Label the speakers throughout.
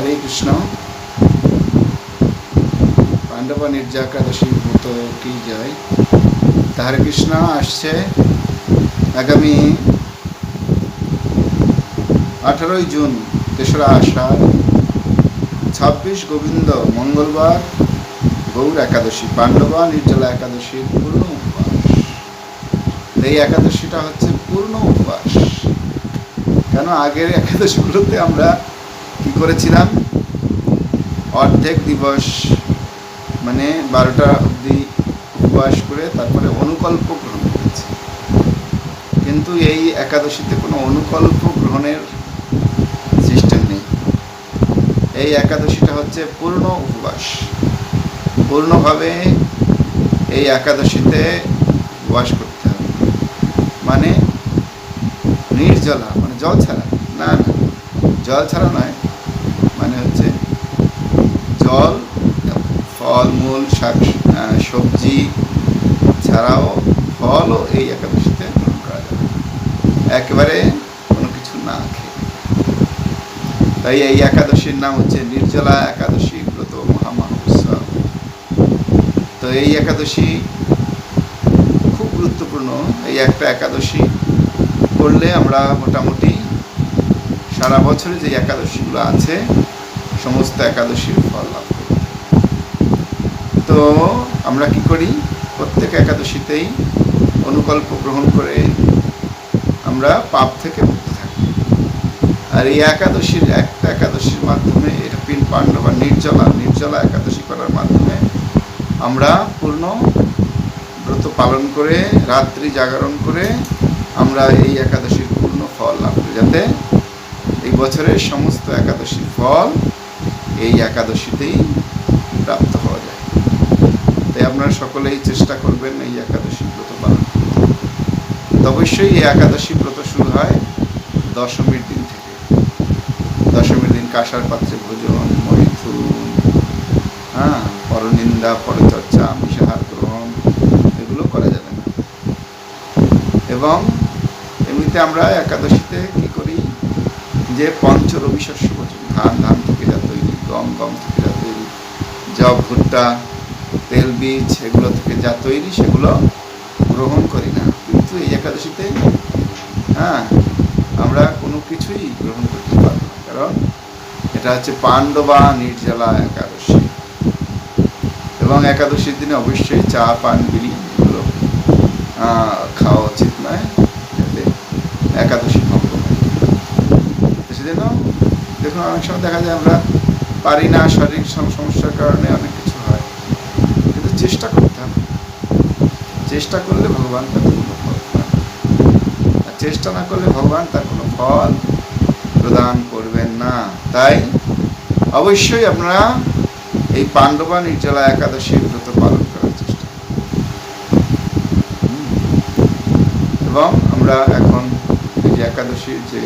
Speaker 1: হরে কৃষ্ণ। পাণ্ডবা নির্জা একাদশী ব্রত কি যায় তা হরে কৃষ্ণ আসছে আগামী আঠারোই জুন, তেসরা আষাঢ়, ছাব্বিশ গোবিন্দ, মঙ্গলবার, গৌর একাদশী, পাণ্ডবা নির্জলা একাদশীর পূর্ণ উপবাস। এই একাদশীটা হচ্ছে পূর্ণ উপবাস। কেন আগের একাদশীগুলোতে আমরা করেছিলাম। অর্ধেক দিবস মানে বারোটা অবধি উপবাস করে তারপরে অনুকল্প গ্রহণ করেছি। কিন্তু এই একাদশীতে কোনো অনুকল্প গ্রহণের সিস্টেম নেই। এই একাদশীটা হচ্ছে পূর্ণ উপবাস। পূর্ণভাবে এই একাদশীতে উপবাস করতে হবে। মানে নির্জলা মানে জল ছাড়া। না না, জল ছাড়া নয় জল, ফলমূল, শাক সবজি ছাড়াও ফলও এই একাদশীতে গ্রহণ করা যাবে একেবারে কোনো কিছু না খেয়ে। তাই এই একাদশীর নাম হচ্ছে নির্জলা একাদশী ব্রত মহামহোৎসব। তো এই একাদশী খুব গুরুত্বপূর্ণ। এই একটা একাদশী করলে আমরা মোটামুটি সারা বছরে যে একাদশীগুলো আছে সমস্ত একাদশীর ফল লাভ করি। তো আমরা কি করি? প্রত্যেক একাদশীতেই অনুকল্প গ্রহণ করে আমরা পাপ থেকে মুক্ত থাকি। আর এই একাদশীর একটা একাদশীর মাধ্যমে এটা পিন পাণ্ড বা নির্জলা নির্জলা একাদশী করার মাধ্যমে আমরা পূর্ণ ব্রত পালন করে, রাত্রি জাগরণ করে আমরা এই একাদশীর পূর্ণ ফল লাভ করি। যাতে এই বছরের সমস্ত একাদশীর ফল এই একাদশীতেই প্রাপ্ত হওয়া যায়। তাই আপনারা সকলেই চেষ্টা করবেন এই একাদশী ব্রত পালন অবশ্যই এই একাদশী ব্রত শুরু হয় দশমীর দিন থেকে। দশমীর দিন কাঁসার পাত্রে ভোজন মৈথুন হ্যাঁ পরনিন্দা, পরচর্চা, মিশাহার গ্রহণ, এগুলো করা যাবে না। এবং এমনিতে আমরা একাদশীতে কি করি? যে পঞ্চ রবি শস্য ধান ধান থেকে যা তৈরি গম গম থেকে যা তৈরি জব, ভুট্টা, তেল, বীজ, এগুলো থেকে যা তৈরি সেগুলো গ্রহণ করি না। কিন্তু এই একাদশীতে হ্যাঁ আমরা কোনো কিছুই গ্রহণ করতে পারব না। কারণ এটা হচ্ছে পাণ্ডবা নির্জলা একাদশী। এবং একাদশীর দিনে অবশ্যই চা, পান, বিড়ি, এগুলো খাওয়া উচিত নয়। যাতে একাদশী ভঙ্গ হয়। সেজন্য দেখুন, অনেক সময় দেখা যায় আমরা পারি না, শারীরিক সমস্যার কারণে অনেক কিছু হয়। কিন্তু চেষ্টা করতে হবে। চেষ্টা করলে ভগবান তার কোনো ফল আর চেষ্টা না করলে ভগবান তার কোনো ফল প্রদান করবেন না। তাই অবশ্যই আপনারা এই পাণ্ডবা নির্জলা একাদশী ব্রত পালন করার চেষ্টা এবং আমরা এখন এই যে একাদশীর যে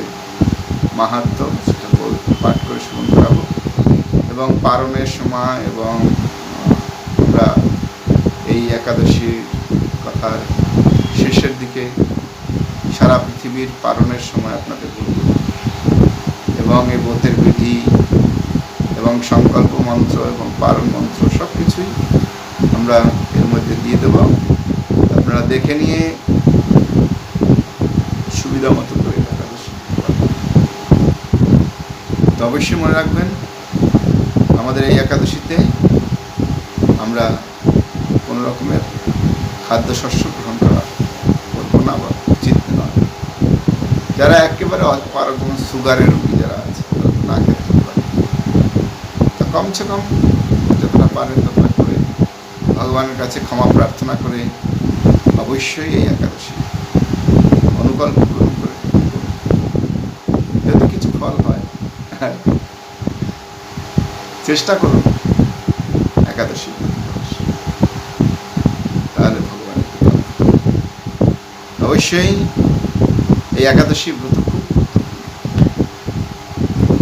Speaker 1: মাহাত্ম সেটা পাঠ করে শ্রবণ করাবো এবং পারণের সময় এবং আমরা এই একাদশীর কথার শেষের দিকে সারা পৃথিবীর পারণের সময় আপনাদের বলব। এবং এই ব্রতের বিধি এবং সংকল্প মন্ত্র এবং পারণ মন্ত্র সব কিছুই আমরা এর মধ্যে দিয়ে দেব। আপনারা দেখে নিয়ে সুবিধা মতো করে একাদশী অবশ্যই মনে রাখবেন আমাদের এই একাদশীতে আমরা কোনো রকমের খাদ্যশস্য গ্রহণ করা করব না বা উচিত নয়। যারা একেবারে অপারগম সুগারের রুগী যারা আছে না খেতে পারে। তো কমসে কম যতটা পারেন ততটা করে। ভগবানের কাছে ক্ষমা প্রার্থনা করে অবশ্যই এই একাদশী অনুকল্প গ্রহণ করে। যদি কিছু ফল হয় চেষ্টা করুন একাদশী তাহলে করবেন। অবশ্যই এই একাদশী ব্রত খুব।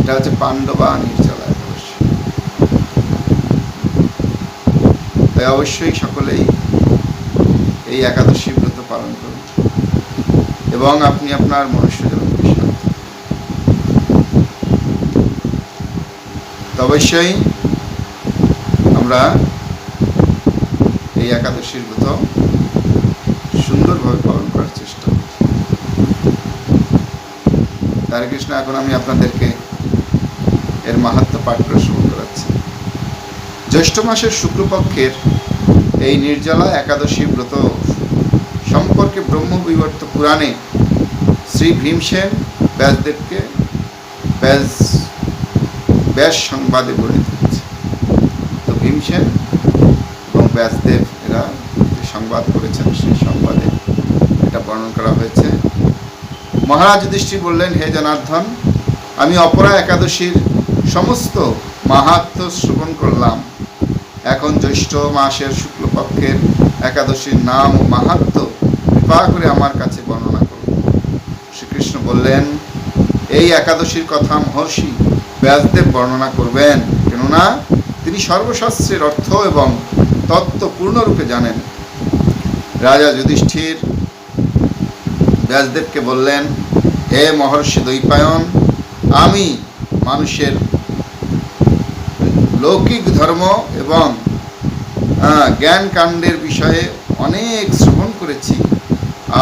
Speaker 1: এটা হচ্ছে পাণ্ডবা নির্জলা একাদশী তাই অবশ্যই সকলেই এই একাদশী ব্রত পালন করুন এবং আপনি আপনার মনুষ্য জগৎকে শান্তি দিন। তো অবশ্যই আমরা এই একাদশীর ব্রত সুন্দরভাবে পালন করার চেষ্টা হরে কৃষ্ণ, এখন আমি আপনাদেরকে এর মাহাত্ম পাঠ করে শুরু করাচ্ছি। জ্যৈষ্ঠ মাসের শুক্লপক্ষের এই নির্জলা একাদশী ব্রত সম্পর্কে ব্রহ্মবিবর্ত পুরাণে শ্রী ভীমসেন ব্যাসদেবকে ব্যাস ব্যাস সংবাদে বর্ণিত হয়েছে তো ভীমসেন এবং ব্যাসদেব এরা যে সংবাদ করেছেন, সেই সংবাদে এটা বর্ণন করা হয়েছে। মহারাজ যুধিষ্ঠির বললেন, হে জনার্দন, আমি অপরা একাদশীর সমস্ত মাহাত্ম শ্রবণ করলাম। এখন জ্যৈষ্ঠ মাসের শুক্লপক্ষের একাদশীর নাম ও মাহাত্ম কৃপা করে আমার কাছে বর্ণনা করুন। শ্রীকৃষ্ণ বললেন, এই একাদশীর কথা মহর্ষি ব্যাসদেব বর্ণনা করবেন। কেননা তিনি সর্বশাস্ত্রের অর্থ এবং তত্ত্ব পূর্ণরূপে জানেন। রাজা যুধিষ্ঠির ব্যাসদেবকে বললেন, হে মহর্ষি দ্বৈপায়ন, আমি মানুষের লৌকিক ধর্ম এবং জ্ঞান কাণ্ডের বিষয়ে অনেক শ্রবণ করেছি।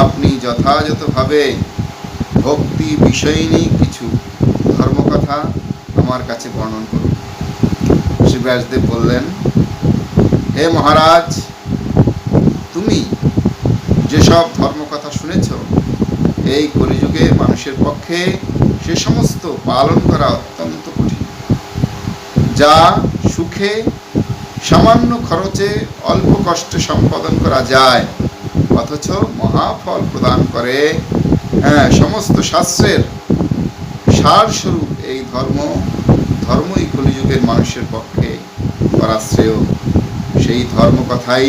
Speaker 1: আপনি যথাযথভাবে ভক্তি বিষয়িনী কিছু ধর্মকথা আমার কাছে বর্ণন করুন। শ্রী ব্যাসদেব বললেন, হে মহারাজ, তুমি যেসব ধর্মকথা শুনেছ, এই কলিযুগে মানুষের পক্ষে সে সমস্ত পালন করা অত্যন্ত কঠিন, যা সুখে সামান্য খরচে অল্প কষ্টে সম্পাদন করা যায়, অথচ মহাফল প্রদান করে। হ্যাঁ সমস্ত শাস্ত্রের সারস্বরূপ এই ধর্ম ধর্মই কলিযুগের মানুষের পক্ষে করা শ্রেয় সেই ধর্ম কথাই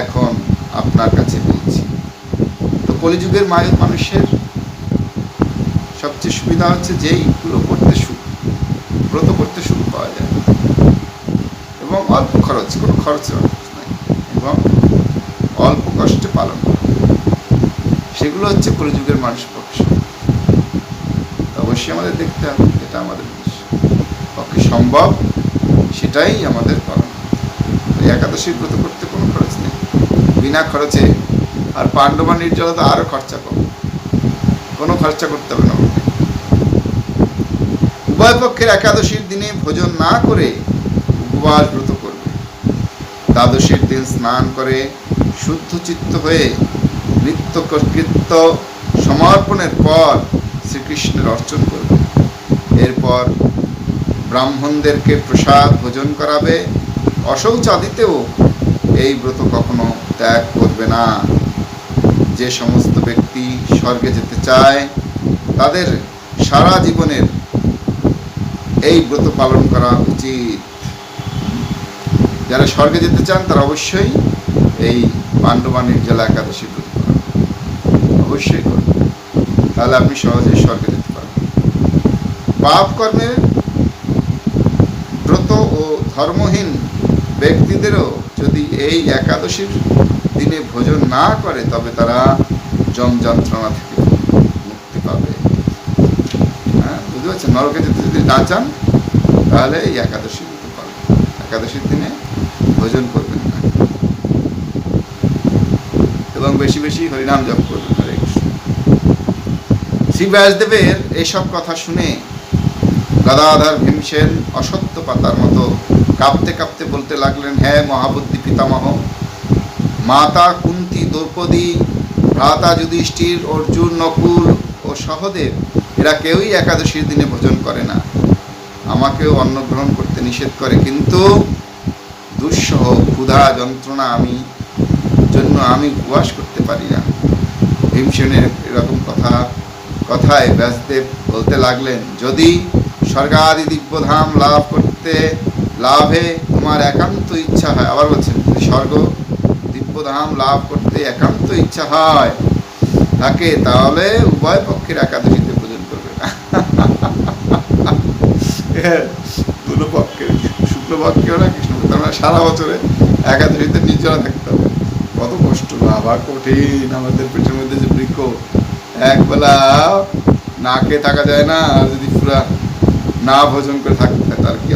Speaker 1: এখন আপনার কাছে বলছি তো কলিযুগের মায়ের মানুষের সবচেয়ে সুবিধা হচ্ছে যেইগুলো করতে সুখ ব্রত করতে সুখ পাওয়া যায়। এবং অল্প খরচ, কোনো খরচ নাই। এবং অল্প কষ্টে পালন। সেগুলো হচ্ছে কলিযুগের মানুষের পক্ষে অবশ্যই আমাদের দেখতে হবে, এটা আমাদের পক্ষে সম্ভব, সেটাই আমাদের পালন একাদশী ব্রত করতে কোনো খরচ নেই। বিনা খরচে আর পাণ্ডবা নির্জলা তো আরও খরচা কম। কোনো খরচা করতে হবে না। উভয় পক্ষের একাদশীর দিনে ভোজন না করে উপবাস ব্রত করবে। দ্বাদশীর দিন স্নান করে শুদ্ধ চিত্ত হয়ে নৃত্য কৃত্য সমর্পণের পর শ্রীকৃষ্ণের অর্চন করবে। এরপর ব্রাহ্মণদেরকে প্রসাদ ভোজন করাবে। অশৌচাদিতেও এই ব্রত কখনো ত্যাগ করবে না। যে সমস্ত ব্যক্তি স্বর্গে যেতে চায়, তাদের সারা জীবনের এই ব্রত পালন করা উচিত। যারা স্বর্গে যেতে চান, তারা অবশ্যই এই পাণ্ডবা নির্জলা একাদশী ব্রত অবশ্যই করবেন। তাহলে আপনি সহজেই স্বর্গে যেতে পারবেন। পাপ কর্মের ধর্মহীন ব্যক্তিদেরও যদি এই একাদশীর দিনে ভোজন না করে, তবে তারা জম যন্ত্রণা থেকে মুক্তি পাবে। হ্যাঁ বুঝতে পারছেন? নরকে যেতে যদি না চান, তাহলে এই একাদশী ব্রত পালন একাদশীর দিনে ভোজন করবেন না। এবং বেশি বেশি হরিনাম জপ করবেন হরে কৃষ্ণ। শ্রী ব্যাসদেবের এইসব কথা শুনে গদাধর ভীমসেন অসত্য পাতার মতো কাঁপতে কাঁপতে বলতে লাগলেন হ্যাঁ মহাবুদ্ধি পিতামহ। মাতা কুন্তি দ্রৌপদী, ভ্রাতা যুধিষ্ঠির, অর্জুন, নকুল ও সহদেব, এরা কেউই একাদশীর দিনে ভোজন করে না। আমাকেও অন্ন গ্রহণ করতে নিষেধ করে, কিন্তু দুঃসহ, ক্ষুধা, যন্ত্রণা আমি, জন্য আমি উপবাস করতে পারি না। ভীমসেনের এরকম কথা, কথায় ব্যাসদেব বলতে লাগলেন, যদি স্বর্গাদি দিব্যধাম লাভ করতে লাভে তোমার একান্ত ইচ্ছা হয়। আবার বলছেন স্বর্গ, দিব্যধাম লাভ করতে একান্ত ইচ্ছা হয়। থাকে, তাহলে উভয় পক্ষের একাদশীতে ভোজন করবে। না দুটো পক্ষের শুক্লপক্ষেও না কৃষ্ণপক্ষ আমরা সারা বছরে একাদশীতে নির্জলা থাকতে হবে। কত কষ্ট, বাবা কঠিন। আমাদের পেটের মধ্যে যে বৃক্ষ, একবেলা নাকে থাকা যায় না, আর যদি পুরা না ভোজন করে থাকতে হয়, তার কি?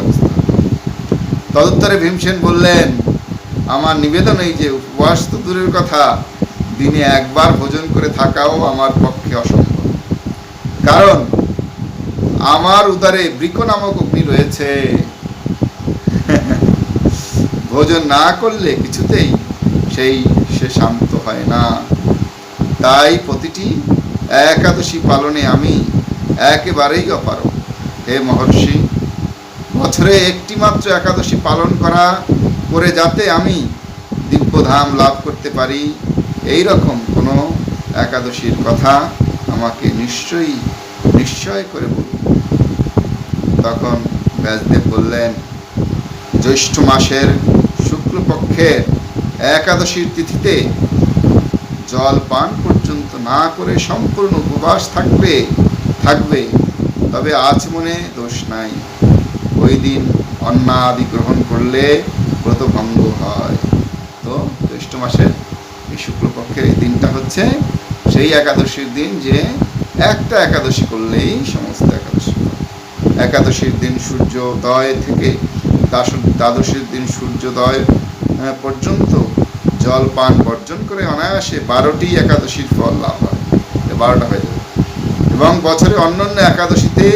Speaker 1: তদুত্তরে ভীমসেন বললেন, আমার নিবেদন এই যে, উপবাস তো দূরের কথা। দিনে একবার ভোজন করে থাকাও আমার পক্ষে অসম্ভব। কারণ আমার উদারে বৃক নামক অগ্নি রয়েছে। ভোজন না করলে কিছুতেই সেই সে শান্ত হয় না। তাই প্রতিটি একাদশী পালনে আমি একেবারেই অপারগ। হে মহর্ষি বছরে একটি মাত্র একাদশী পালন করা করে যাতে আমি দিব্যধাম লাভ করতে পারি এই রকম কোনো একাদশীর কথা আমাকে নিশ্চয়ই, নিশ্চয় করে বলুন। তখন ব্যাসদেব বললেন, জ্যৈষ্ঠ মাসের শুক্লপক্ষের একাদশীর তিথিতে জল পান পর্যন্ত না করে সম্পূর্ণ উপবাস থাকবে থাকবে, তবে আজ মনে দোষ নাই। ওই দিন অন্নাদি গ্রহণ করলে ব্রত ভঙ্গ হয়। তো জ্যৈষ্ঠ মাসের এই শুক্লপক্ষের এই দিনটা হচ্ছে সেই একাদশীর দিন যে একটা একাদশী করলেই সমস্ত একাদশী একাদশীর দিন সূর্যোদয় থেকে দ্বাদশীর দিন সূর্যোদয় পর্যন্ত জল পান বর্জন করে অনায়াসে বারোটি একাদশীর ফল লাভ হয়। বারোটা হয়ে যাবে। এবং বছরে অন্যান্য একাদশীতে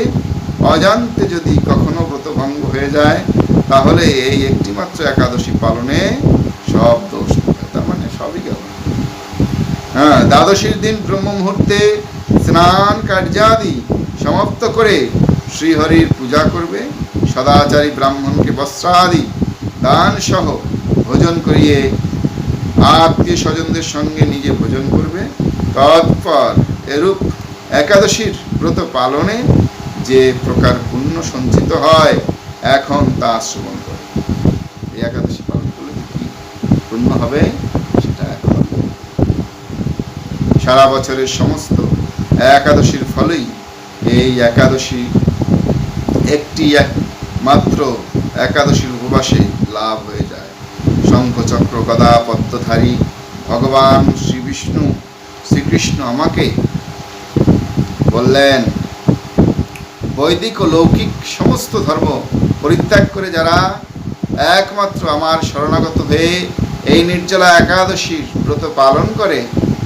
Speaker 1: অজান্তে যদি কখনো ব্রতভঙ্গ হয়ে যায়, তাহলে এই একটি মাত্র একাদশী পালনে সব দোষ তার মানে সবই গেল হ্যাঁ দ্বাদশীর দিন ব্রহ্ম মুহূর্তে স্নান কার্যাদি সমাপ্ত করে শ্রীহরির পূজা করবে। সদাচারী ব্রাহ্মণকে বস্ত্রাদি দান সহ ভোজন করিয়ে আত্মীয় স্বজনদের সঙ্গে নিজে ভোজন করবে। তৎপর এরূপ একাদশীর ব্রত পালনে যে প্রকার পুণ্য সঞ্চিত হয়, এখন তা শ্রবণ করে। এই একাদশী পালন করলে কি পুণ্য হবে, সেটা এখন সারা বছরের সমস্ত একাদশীর ফলেই এই একাদশী একটি এক মাত্র একাদশীর উপবাসে লাভ হয়ে যায়। শঙ্খচক্র গদা পদ্মধারী ভগবান শ্রী বিষ্ণু শ্রীকৃষ্ণ আমাকে বললেন বৈদিক ও লৌকিক সমস্ত ধর্ম পরিত্যাগ করে যারা একমাত্র আমার শরণাগত হয়ে এই নির্জলা একাদশীর ব্রত পালন করে,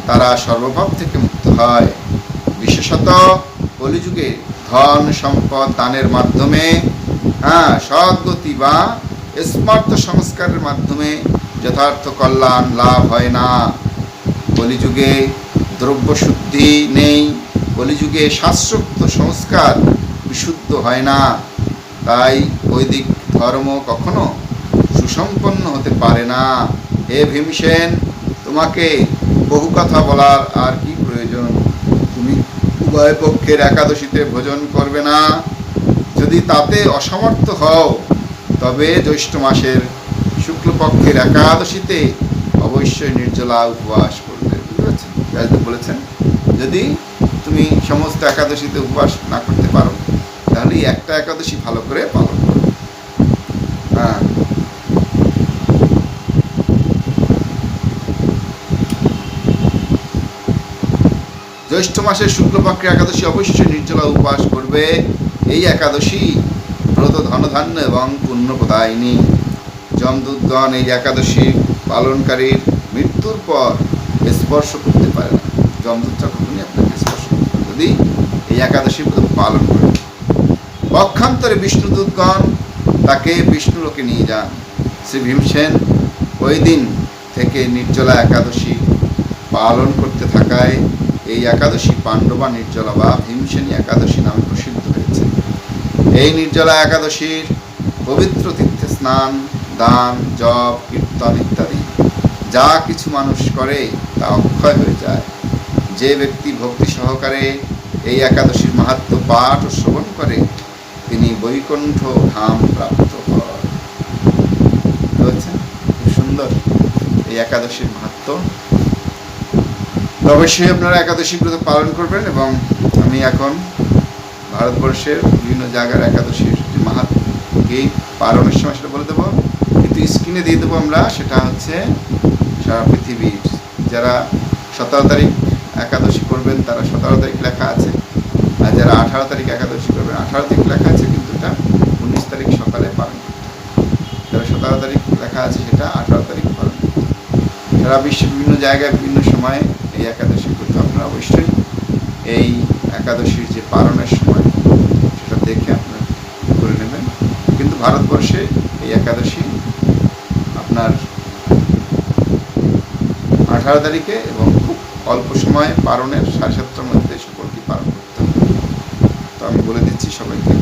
Speaker 1: তারা সর্বভাব থেকে মুক্ত হয়। বিশেষত কলিযুগে ধন সম্পদ দানের মাধ্যমে হ্যাঁ সদ্গতি বা স্মার্ত সংস্কারের মাধ্যমে যথার্থ কল্যাণ লাভ হয় না। কলিযুগে দ্রব্য শুদ্ধি নেই, কলিযুগে শাস্ত্রোক্ত সংস্কার বিশুদ্ধ হয় না। তাই বৈদিক ধর্ম কখনো সুসম্পন্ন হতে পারে না। হে ভীমসেন, তোমাকে বহু কথা বলার আর কি প্রয়োজন? তুমি উভয় পক্ষের একাদশীতে ভোজন করবে না। যদি তাতে অসমর্থ হও, তবে জ্যৈষ্ঠ মাসের শুক্লপক্ষের একাদশীতে অবশ্যই নির্জলা উপবাস করবে। বুঝতে পারছেন? বলেছেন। যদি তুমি সমস্ত একাদশীতে উপবাস না করতে পারো তাহলে একটা একাদশী ভালো করে পালন করো। হ্যাঁ। জ্যৈষ্ঠ মাসের শুক্লপক্ষের একাদশী অবশ্যই নির্জলা উপবাস করবে। এই একাদশী ব্রত, ধনধান্য এবং পুণ্য প্রদায়িনী। যমদূতগণ এই একাদশী পালনকারীর মৃত্যুর পর স্পর্শ করতে পারে না। যমদূতটা কখনই আপনাকে স্পর্শ করতে যদি এই একাদশী পালন করে। পক্ষান্তরে বিষ্ণুদূতগণ তাকে বিষ্ণুলোকে নিয়ে যান। শ্রী ভীমসেন ওই দিন থেকে নির্জলা একাদশী পালন করতে থাকায় এই একাদশী পাণ্ডবা নির্জলা বা ভীমসেনী একাদশী নামে প্রসিদ্ধ হয়েছে। এই নির্জলা একাদশীর পবিত্র তীর্থে স্নান, দান, জপ, কীর্তন ইত্যাদি যা কিছু মানুষ করে তা অক্ষয় হয়ে যায়। যে ব্যক্তি ভক্তি সহকারে এই একাদশীর মাহাত্ম পাঠ ও শ্রবণ করে বৈকুণ্ঠ ধাম প্রাপ্ত হয়। খুব সুন্দর এই একাদশীর মাহাত্ম। অবশ্যই আপনারা একাদশী ব্রত পালন করবেন এবং আমি এখন ভারতবর্ষের বিভিন্ন জায়গার একাদশীর যে মাহাত্ম কি পালনের সময় সেটা বলে দেবো। কিন্তু স্ক্রিনে দিয়ে দেবো আমরা, সেটা হচ্ছে সারা পৃথিবীর যারা সতেরো তারিখ একাদশী করবেন, তারা সতেরো তারিখ লেখা আছে। আর যারা আঠারো তারিখ একাদশী করবেন আঠারো তারিখ লেখা আছে কিন্তু এটা উনিশ তারিখ সকালে পালন যারা সতেরো তারিখ লেখা আছে সেটা আঠারো তারিখ পালন সারা বিশ্বের বিভিন্ন জায়গায়, বিভিন্ন সময়ে এই একাদশী করতে আপনারা অবশ্যই এই একাদশীর যে পালনের সময়, সেটা দেখে আপনারা করে নেবেন। কিন্তু ভারতবর্ষে এই একাদশী আপনার আঠারো তারিখে এবং খুব অল্প সময়ে পালনের সাড়ে সাতটার মধ্যে সকলকে পালন করতে হবে তো দিচ্ছি সবাইকে।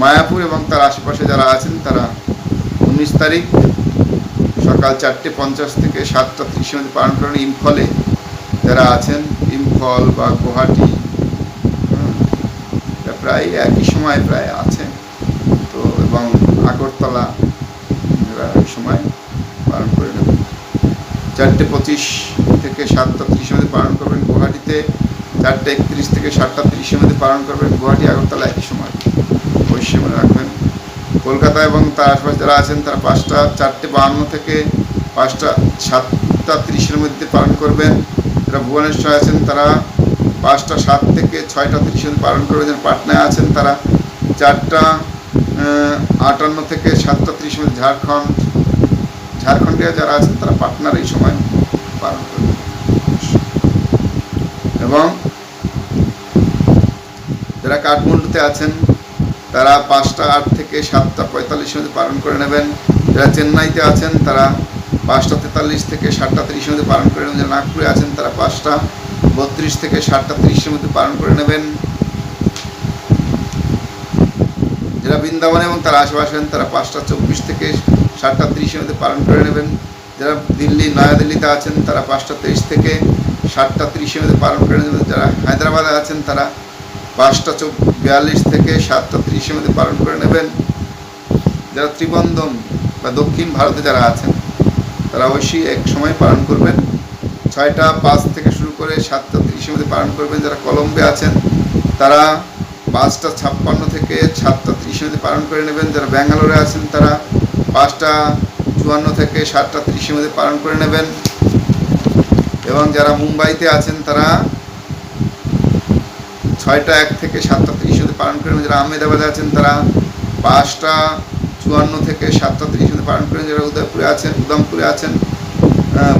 Speaker 1: মায়াপুর এবং তার আশেপাশে যারা আছেন, তারা উনিশ তারিখ সকাল চারটে পঞ্চাশ থেকে সাতটা ত্রিশ মধ্যে পালন করেন। ইম্ফলে যারা আছেন, ইম্ফল বা গুয়াহাটি প্রায় একই সময় প্রায় আছে তো এবং আগরতলা সময় পালন করে নেবেন। চারটে পঁচিশ থেকে সাতটা ত্রিশ মধ্যে পালন করবেন গুয়াহাটিতে। চারটে একত্রিশ থেকে সাতটা তিরিশের মধ্যে পালন করবেন গুয়াহাটি, আগরতলা একই সময়। অবশ্যই মনে রাখবেন। কলকাতা এবং তার আশপাশে যারা আছেন, তারা পাঁচটা চারটে বাহান্ন থেকে পাঁচটা সাতটা তিরিশের মধ্যে পালন করবেন। যারা ভুবনেশ্বর আছেন, তারা পাঁচটা সাত থেকে ছয়টা মধ্যে পালন করবেন। যারা পাটনায় আছেন, তারা চারটা আটান্ন থেকে সাতটা তিরিশের মধ্যে ঝাড়খণ্ড ঝাড়খণ্ডে যারা আছেন, তারা পাটনার এই সময় পালন করবেন। এবং কাঠমান্ডুতে আছেন, তারা পাঁচটা আট থেকে সাতটা পঁয়তাল্লিশ মধ্যে পালন করে নেবেন। যারা চেন্নাইতে আছেন, তারা পাঁচটা তেতাল্লিশ থেকে সাতটা তিরিশের মধ্যে পালন করে নেবেন। যারা নাগপুরে আছেন, তারা পাঁচটা বত্রিশ থেকে সাতটা তিরিশের মধ্যে পালন করে নেবেন। যারা বৃন্দাবন এবং তার আশেপাশে তারা পাঁচটা চব্বিশ থেকে সাতটা তিরিশের মধ্যে পালন করে নেবেন। যারা দিল্লি, নয়াদিল্লিতে আছেন, তারা পাঁচটা তেইশ থেকে সাতটা তিরিশের মধ্যে পালন করে নেবেন। যারা হায়দ্রাবাদে আছেন, তারা পাঁচটা চৌ বিয়াল্লিশ থেকে সাতটা তিরিশের মধ্যে পালন করে নেবেন। যারা ত্রিবন্ধম বা দক্ষিণ ভারতে যারা আছেন, তারা অবশ্যই এক সময় পালন করবেন। ছয়টা পাঁচ থেকে শুরু করে সাতটা তিরিশের মধ্যে পালন করবেন। যারা কলম্বে আছেন, তারা পাঁচটা ছাপ্পান্ন থেকে সাতটা তিরিশের মধ্যে পালন করে নেবেন। যারা ব্যাঙ্গালোরে আছেন, তারা পাঁচটা চুয়ান্ন থেকে সাতটা তিরিশের মধ্যে পালন করে নেবেন। এবং যারা মুম্বাইতে আছেন, তারা ছয়টা এক থেকে সাতটা তিরিশ মধ্যে পালন করেন যারা আহমেদাবাদে আছেন তারা পাঁচটা চুয়ান্ন থেকে সাতটা তিরিশ মধ্যে পালন করেন। যারা উদয়পুরে আছেন উদমপুরে আছেন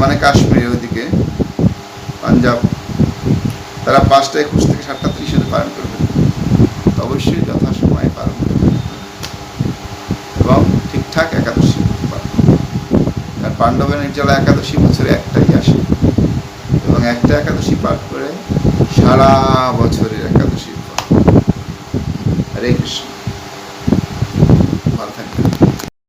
Speaker 1: মানে কাশ্মীরের ওইদিকে, পাঞ্জাব, তারা পাঁচটা একুশ থেকে সাতটা তিরিশ মধ্যে পালন করবেন অবশ্যই যথাসময়ে পালন করবেন এবং ঠিকঠাক একাদশী আর পাণ্ডবের নির্জলা একাদশী বছরে একটাই আসে। এবং একটা একাদশী পাঠ করে সারা বছরের একাদশী পাঠ হরে কৃষ্ণ